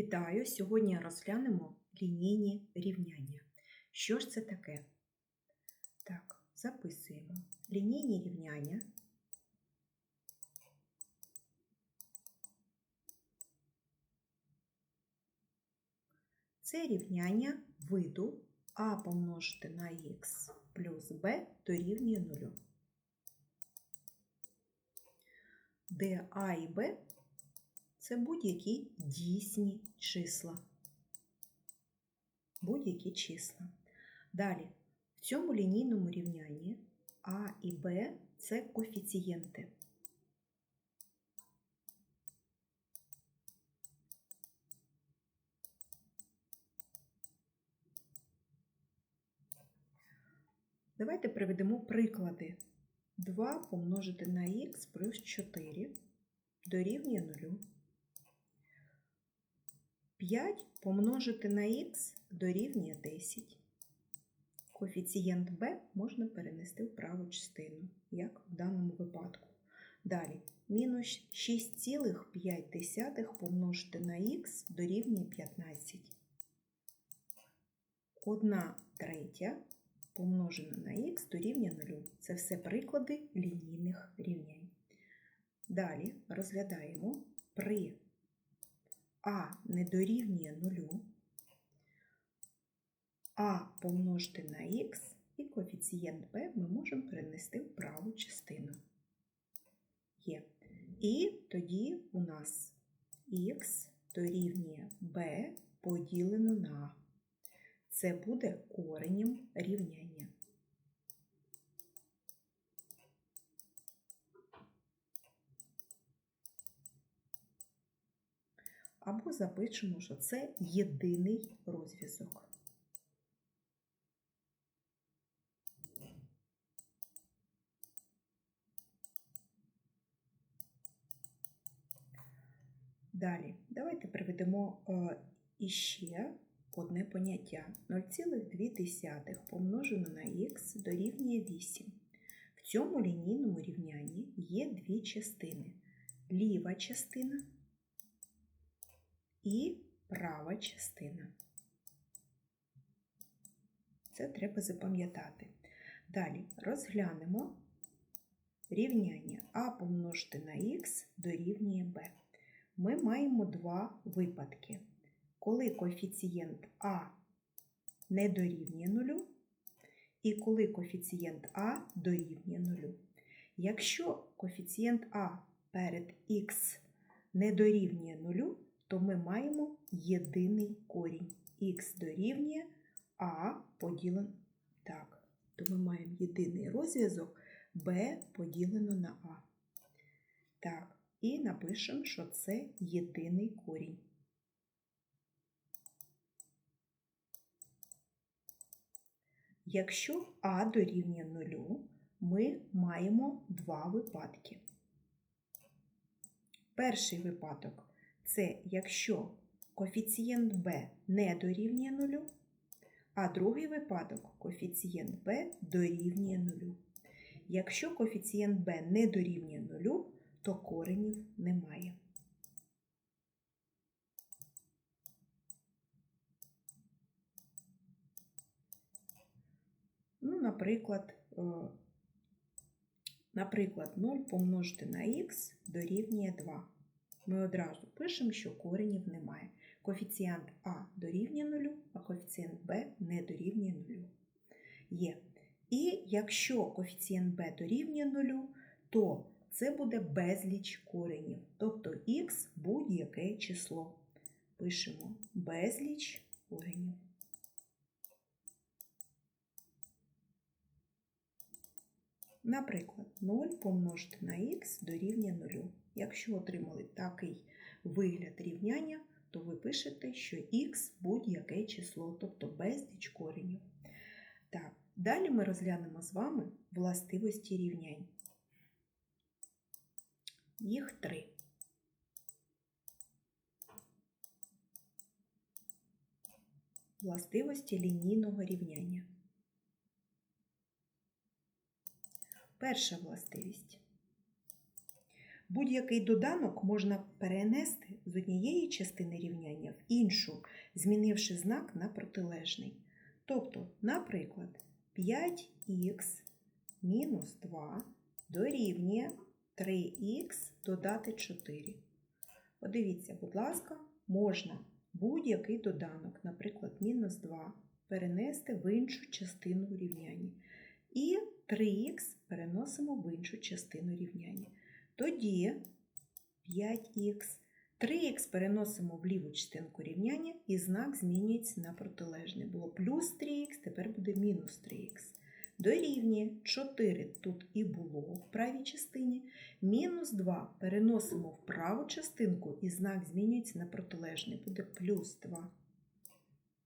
Вітаю! Сьогодні розглянемо лінійні рівняння. Що ж це таке? Так, записуємо. Лінійні рівняння це рівняння виду а помножити на х плюс b дорівнює 0. Де а і b це будь-які дійсні числа. Будь-які числа. Далі, в цьому лінійному рівнянні А і Б це коефіцієнти. Давайте приведемо приклади. 2 помножити на х плюс 4 дорівнює 0. 5 помножити на х дорівнює 10. Коефіцієнт b можна перенести в праву частину, як в даному випадку. Далі, мінус 6,5 помножити на х дорівнює 15. 1 третя помножена на х дорівнює 0. Це все приклади лінійних рівнянь. Далі розглядаємо при а не дорівнює 0, а помножити на х і коефіцієнт b ми можемо перенести в праву частину. Є. І тоді у нас х дорівнює b поділено на. Це буде коренем рівняння. Або запишемо, що це єдиний розв'язок. Далі, давайте приведемо е, іще одне поняття. 0,2 помножено на х дорівнює 8. В цьому лінійному рівнянні є дві частини. Ліва частина і права частина. Це треба запам'ятати. Далі розглянемо рівняння а помножити на х дорівнює b. Ми маємо два випадки. Коли коефіцієнт а не дорівнює 0, і коли коефіцієнт а дорівнює 0. Якщо коефіцієнт а перед х не дорівнює 0, то ми маємо єдиний корінь. Х дорівнює А поділено так. То ми маємо єдиний розв'язок b поділено на А. Так, і напишемо, що це єдиний корінь. Якщо А дорівнює 0, ми маємо два випадки. Перший випадок це якщо коефіцієнт b не дорівнює 0, а другий випадок коефіцієнт b дорівнює 0. Якщо коефіцієнт b не дорівнює 0, то коренів немає. Ну, наприклад, е, наприклад, 0 помножити на х дорівнює 2 ми одразу пишемо, що коренів немає. Коефіцієнт А дорівнює 0, а коефіцієнт Б не дорівнює 0. Є. І якщо коефіцієнт b дорівнює 0, то це буде безліч коренів, тобто х будь-яке число. Пишемо безліч коренів. Наприклад, 0 помножити на х дорівнює 0. Якщо отримали такий вигляд рівняння, то ви пишете, що х будь-яке число, тобто безліч коренів. Так, далі ми розглянемо з вами властивості рівнянь. Їх три. Властивості лінійного рівняння. Перша властивість. Будь-який доданок можна перенести з однієї частини рівняння в іншу, змінивши знак на протилежний. Тобто, наприклад, 5х мінус 2 дорівнює 3х додати 4. Подивіться, будь ласка, можна будь-який доданок, наприклад, мінус 2, перенести в іншу частину рівняння. І 3х переносимо в іншу частину рівняння. Тоді 5х. 3х переносимо в ліву частинку рівняння і знак змінюється на протилежний. Було плюс 3х, тепер буде мінус 3х. Дорівнює 4 тут і було в правій частині. Мінус 2 переносимо в праву частинку і знак змінюється на протилежний. Буде плюс 2.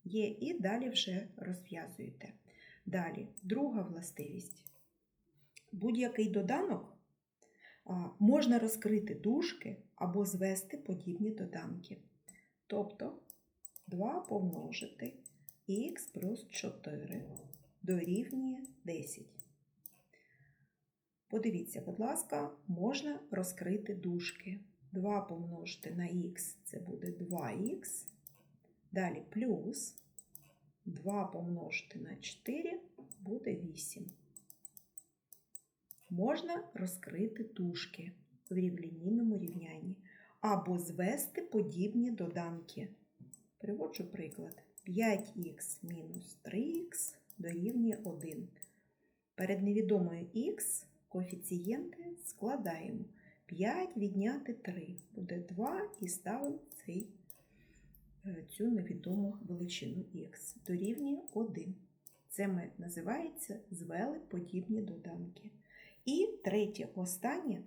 Є і далі вже розв'язуєте. Далі, друга властивість. Будь-який доданок можна розкрити дужки або звести подібні доданки. Тобто 2 помножити х плюс 4 дорівнює 10. Подивіться, будь ласка, можна розкрити дужки. 2 помножити на х це буде 2х. Далі плюс 2 помножити на 4 буде 8. Можна розкрити дужки в рівнянійному рівнянні або звести подібні доданки. Приводжу приклад. 5х мінус 3х дорівнює 1. Перед невідомою х коефіцієнти складаємо. 5 відняти 3 буде 2 і ставимо цей, е, цю невідому величину х. Дорівнює 1. Це ми називається звели подібні доданки. І третє, останнє.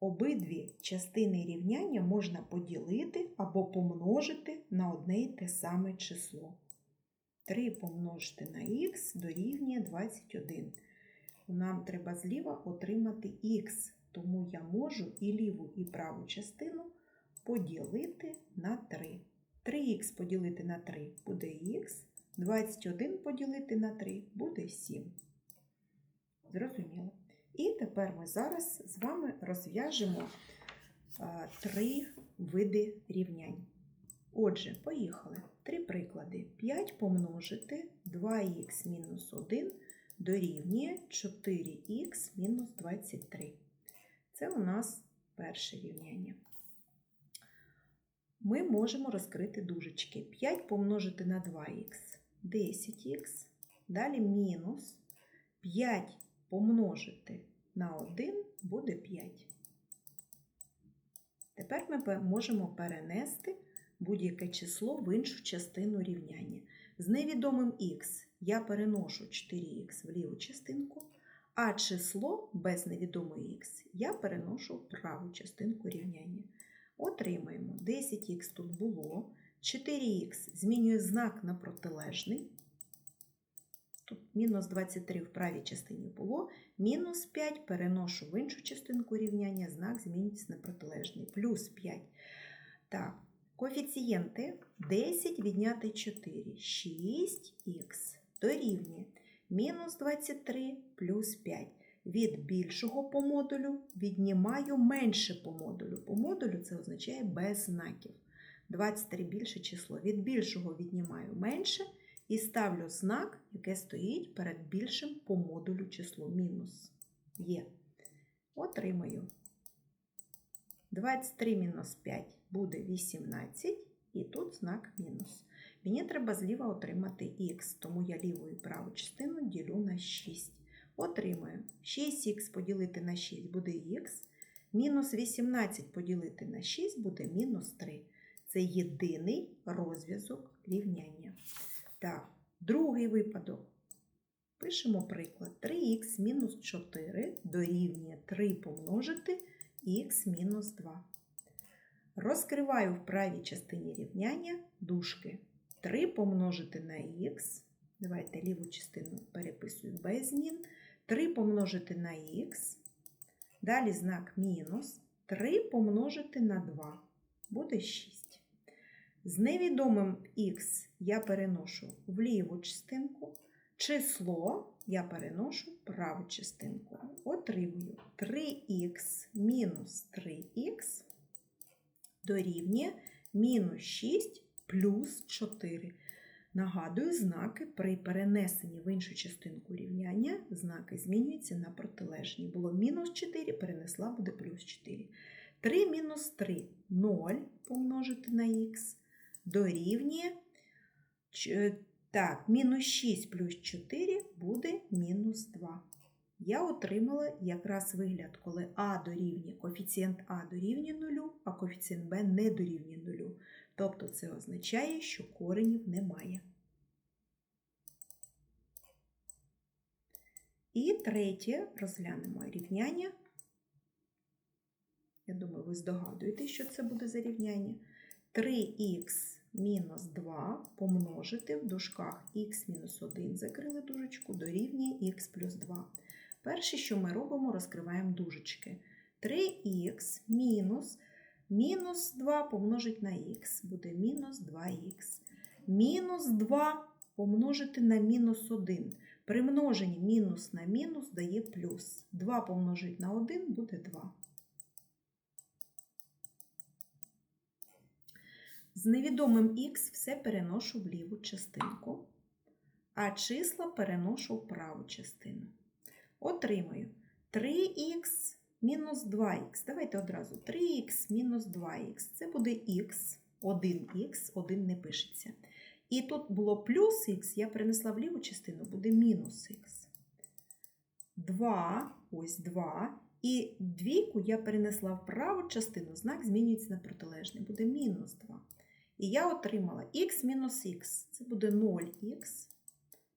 Обидві частини рівняння можна поділити або помножити на одне й те саме число. 3 помножити на х дорівнює 21. Нам треба зліва отримати х, тому я можу і ліву, і праву частину поділити на 3. 3х поділити на 3 буде х, 21 поділити на 3 буде 7. Зрозуміло. І тепер ми зараз з вами розв'яжемо три види рівнянь. Отже, поїхали. Три приклади. 5 помножити 2х мінус 1 дорівнює 4х мінус 23. Це у нас перше рівняння. Ми можемо розкрити дужечки. 5 помножити на 2х 10х. Далі мінус 5 помножити на 1 буде 5. Тепер ми можемо перенести будь-яке число в іншу частину рівняння. З невідомим х я переношу 4х в ліву частинку, а число без невідомої х я переношу в праву частинку рівняння. Отримаємо 10х тут було, 4х змінює знак на протилежний. Тут мінус 23 в правій частині було, мінус 5 переношу в іншу частинку рівняння, знак змінюється на протилежний, плюс 5. Так, коефіцієнти 10 відняти 4, 6х дорівнює мінус 23 плюс 5. Від більшого по модулю віднімаю менше по модулю. По модулю це означає без знаків. 23 більше число. Від більшого віднімаю менше і ставлю знак, яке стоїть перед більшим по модулю число мінус є. Отримаю 23 мінус 5 буде 18, і тут знак мінус. Мені треба зліва отримати х, тому я ліву і праву частину ділю на 6. Отримаю 6х поділити на 6 буде х, мінус 18 поділити на 6 буде мінус 3. Це єдиний розв'язок рівняння. Так, другий випадок. Пишемо приклад. 3х мінус 4 дорівнює 3 помножити х мінус 2. Розкриваю в правій частині рівняння дужки. 3 помножити на х. Давайте ліву частину переписую без змін. 3 помножити на х. Далі знак мінус. 3 помножити на 2 буде 6. З невідомим х я переношу в ліву частинку. число я переношу в праву частинку. Отримую 3х мінус 3х дорівнює мінус 6 плюс 4. Нагадую, знаки при перенесенні в іншу частинку рівняння знаки змінюються на протилежні. Було мінус 4, перенесла буде плюс 4. 3 мінус 3 0 помножити на х дорівнює. ч- Так, мінус 6 плюс 4 буде мінус 2. Я отримала якраз вигляд, коли а дорівнює, коефіцієнт а дорівнює 0, а коефіцієнт b не дорівнює 0. Тобто це означає, що коренів немає. І третє розглянемо рівняння. Я думаю, ви здогадуєте, що це буде за рівняння. 3х мінус 2 помножити в дужках х мінус 1, закрили дужечку, дорівнює х плюс 2. Перше, що ми робимо, розкриваємо дужечки. 3х мінус мінус 2 помножить на х, буде мінус 2х. Мінус 2 помножити на мінус 1. При множенні мінус на мінус дає плюс. 2 помножить на 1 буде 2. З невідомим х все переношу в ліву частинку, а числа переношу в праву частину. Отримаю 3х мінус 2х. Давайте одразу 3х мінус 2х. Це буде х, 1х, 1 не пишеться. І тут було плюс х, я перенесла в ліву частину, буде мінус х. 2, ось 2. І двійку я перенесла в праву частину, знак змінюється на протилежний, буде мінус 2. І я отримала х мінус х, це буде 0х.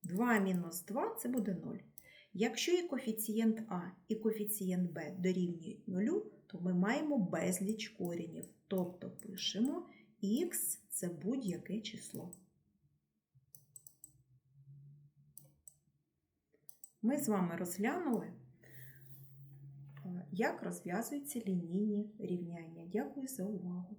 2 мінус 2 це буде 0. Якщо і коефіцієнт А, і коефіцієнт Б дорівнюють 0, то ми маємо безліч коренів. Тобто пишемо х це будь-яке число. Ми з вами розглянули, е, як розв'язуються лінійні рівняння. Дякую за увагу!